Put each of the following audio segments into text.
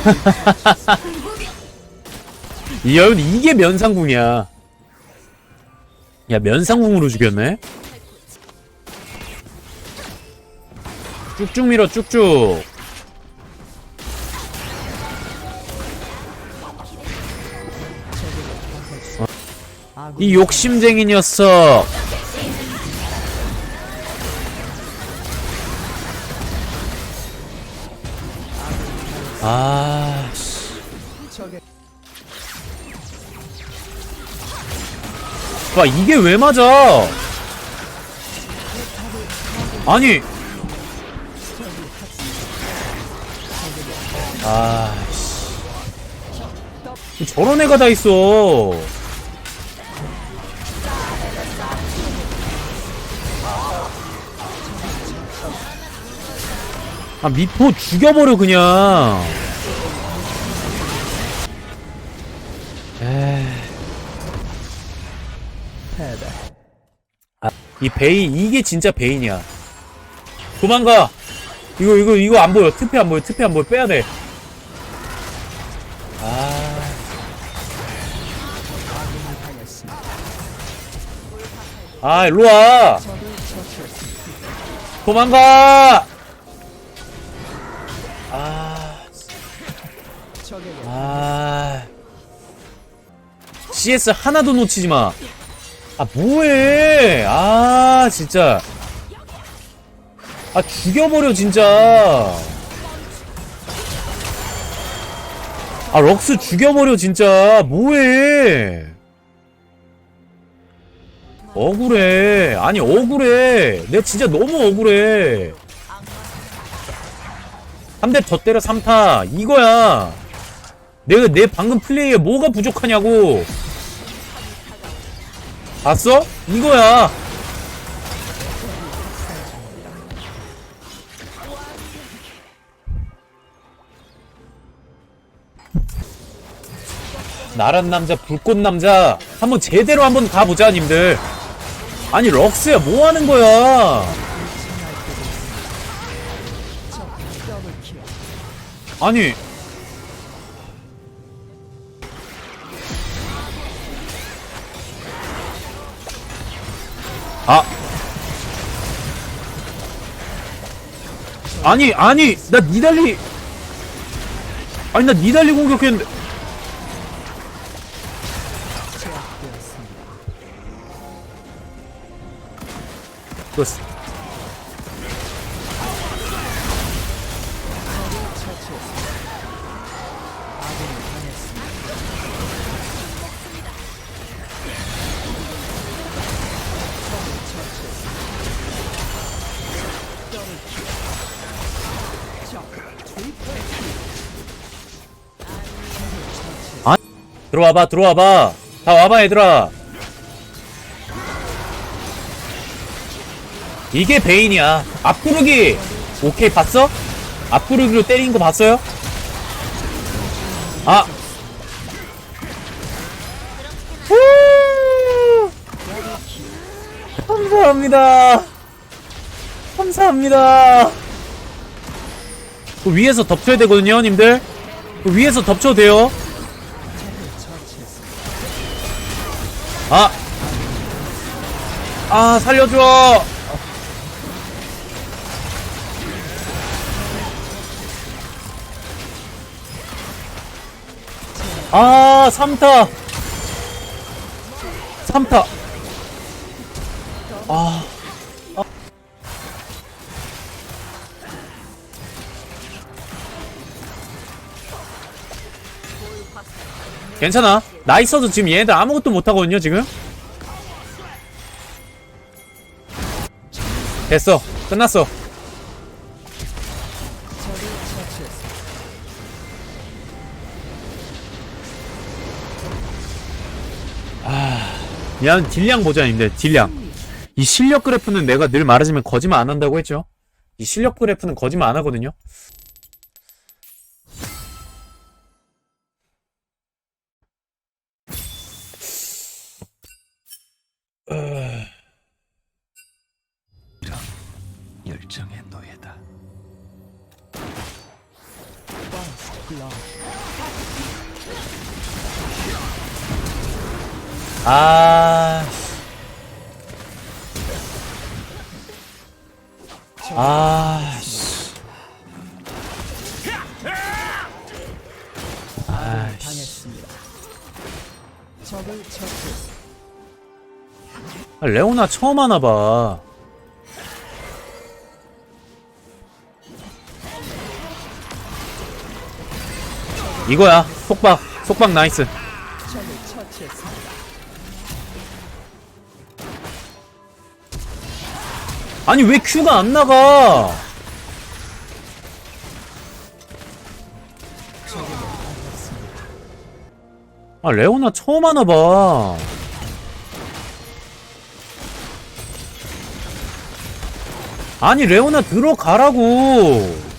이 여러분 이게 면상궁이야. 야 면상궁으로 죽였네. 쭉쭉 밀어 쭉쭉. 이 욕심쟁이 녀석. 와, 이게 왜 맞아? 아니. 아, 씨. 저런 애가 다 있어. 아, 미포 죽여버려, 그냥. 에이. 아, 이 베인, 이게 진짜 베인이야. 도망가! 이거, 이거, 이거 안 보여. 특패 안 보여. 특패 안 보여. 빼야 돼. 아. 아, 일로 와! 도망가! 아. 아. CS 하나도 놓치지 마. 아, 뭐해. 아, 진짜. 아, 죽여버려, 진짜. 아, 럭스 죽여버려, 진짜. 뭐해. 억울해. 아니, 억울해. 내가 진짜 너무 억울해. 한대더 때려 3타. 이거야. 내가 내 방금 플레이에 뭐가 부족하냐고. 봤어? 이거야. 나란 남자, 불꽃 남자. 한번 제대로 한번 가보자, 님들. 아니, 럭스야, 뭐 하는 거야? 아니. 아니, 아니, 나 니달리. 아니, 나 니달리 공격했는데. 됐어. 들어와봐, 들어와봐. 다 와봐, 얘들아. 이게 베인이야. 앞구르기. 오케이, 봤어? 앞구르기로 때린 거 봤어요? 아. 후! 감사합니다. 감사합니다. 그 위에서 덮쳐야 되거든요, 님들. 그 위에서 덮쳐도 돼요. 아! 아, 살려줘! 아, 3타! 3타! 아. 아. 괜찮아. 나 있어도 지금 얘네들 아무것도 못하거든요, 지금. 됐어. 끝났어. 아, 미안, 딜량 보자, 님들. 딜량. 이 실력 그래프는 내가 늘 말하지만 거짓말 안 한다고 했죠. 이 실력 그래프는 거짓말 안 하거든요. 열정의 노예다. 아. 아, 아, 레오나 처음 하나 봐. 이거야. 속박. 속박 나이스. 아니 왜 큐가 안 나가? 아 레오나 처음 하나 봐. 아니 레오나 들어가라고.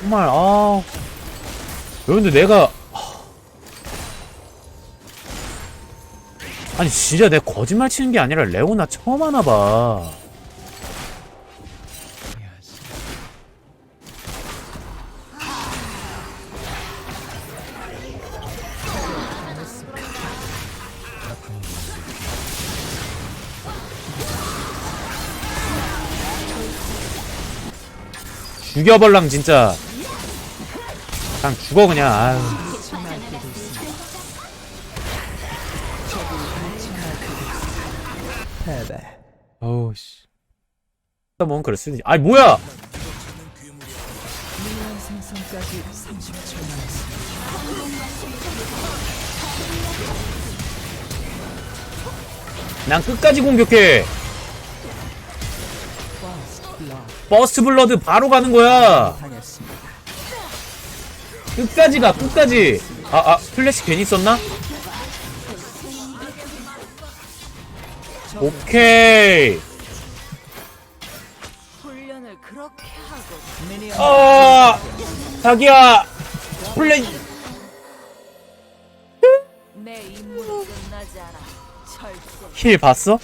정말 아. 여러분들 내가 아니 진짜 내가 거짓말 치는 게 아니라 레오나 처음 하나 봐. 죽여벌랑 진짜. 그냥 죽어 그냥. 아유. 어우 씨. 뭔 그럴 있... 아니 뭐야? 미니언 생성까지 30초 남았습니다. 난 끝까지 공격해. 버스트 블러드 바로 가는 거야. 끝까지 가, 끝까지. 아, 아, 플래시 괜히 썼나? 오케이. 아, 자기야. 철저 힐 봤어?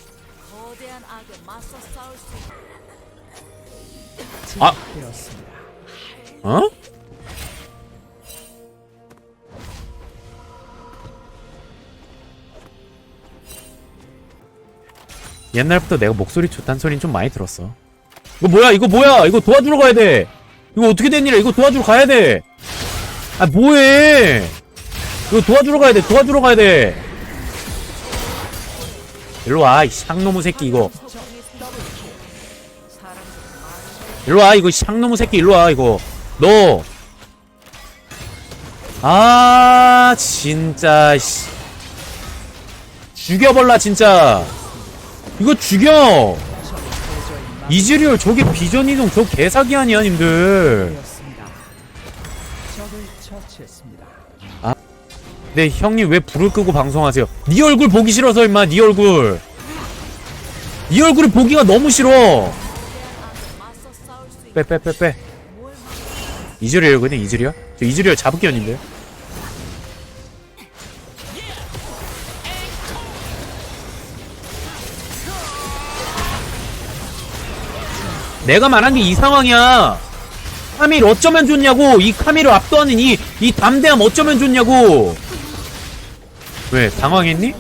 아. 어? 옛날부터 내가 목소리 좋다는 소리는 좀 많이 들었어. 이거 뭐야? 이거 뭐야? 이거 도와주러 가야 돼. 이거 어떻게 된 일이야? 이거 도와주러 가야 돼. 아, 뭐해? 이거 도와주러 가야 돼. 도와주러 가야 돼. 일로 와, 이 샹놈의 새끼 이거. 일로 와, 이거 샹놈의 새끼 일로 와, 이거. 너. 아, 진짜, 씨. 죽여볼라, 진짜. 이거 죽여! 이즈리얼 저게 비전 이동 저 개사기 아니야, 님들. 처치했습니다. 네, 형님 왜 불을 끄고 방송하세요? 네 얼굴 보기 싫어서, 임마, 네 얼굴. 네 얼굴을 보기가 너무 싫어. 빼, 빼, 빼, 빼. 뭘 이즈리얼거든, 이즈리얼? 저 이즈리얼 잡을게 아닌데. 내가 말한 게 이 상황이야. 카밀 어쩌면 좋냐고. 이 카밀을 압도하는 이, 이 담대함 어쩌면 좋냐고. 왜, 당황했니?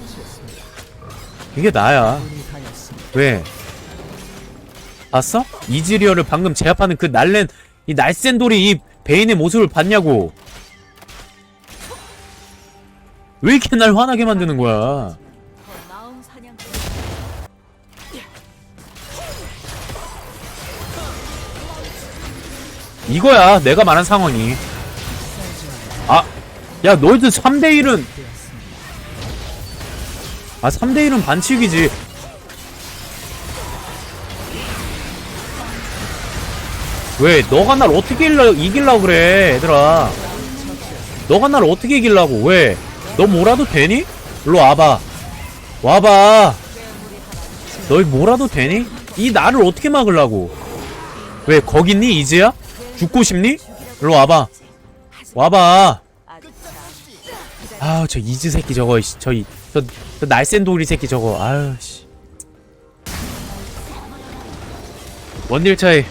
이게 나야. 왜? 봤어? 이즈리얼을 방금 제압하는 그 날랜 이 날쌘 돌이 이 베인의 모습을 봤냐고. 왜 이렇게 날 화나게 만드는 거야? 이거야, 내가 말한 상황이. 아, 야, 너희들 3대1은, 아, 3대1은 반칙이지. 왜, 너가 날 어떻게 이길라, 이길라고 그래, 얘들아. 너가 날 어떻게 이길라고, 왜? 너 뭐라도 되니? 일로 와봐. 와봐. 너희 뭐라도 되니? 이 나를 어떻게 막으려고? 왜, 거기 있니, 이즈야? 죽고 싶니? 일로 와봐. 와봐. 아우, 저 이즈 새끼 저거, 씨, 저, 이- 저, 저 날쌘 도리 새끼 저거, 아유, 씨. 원딜 차이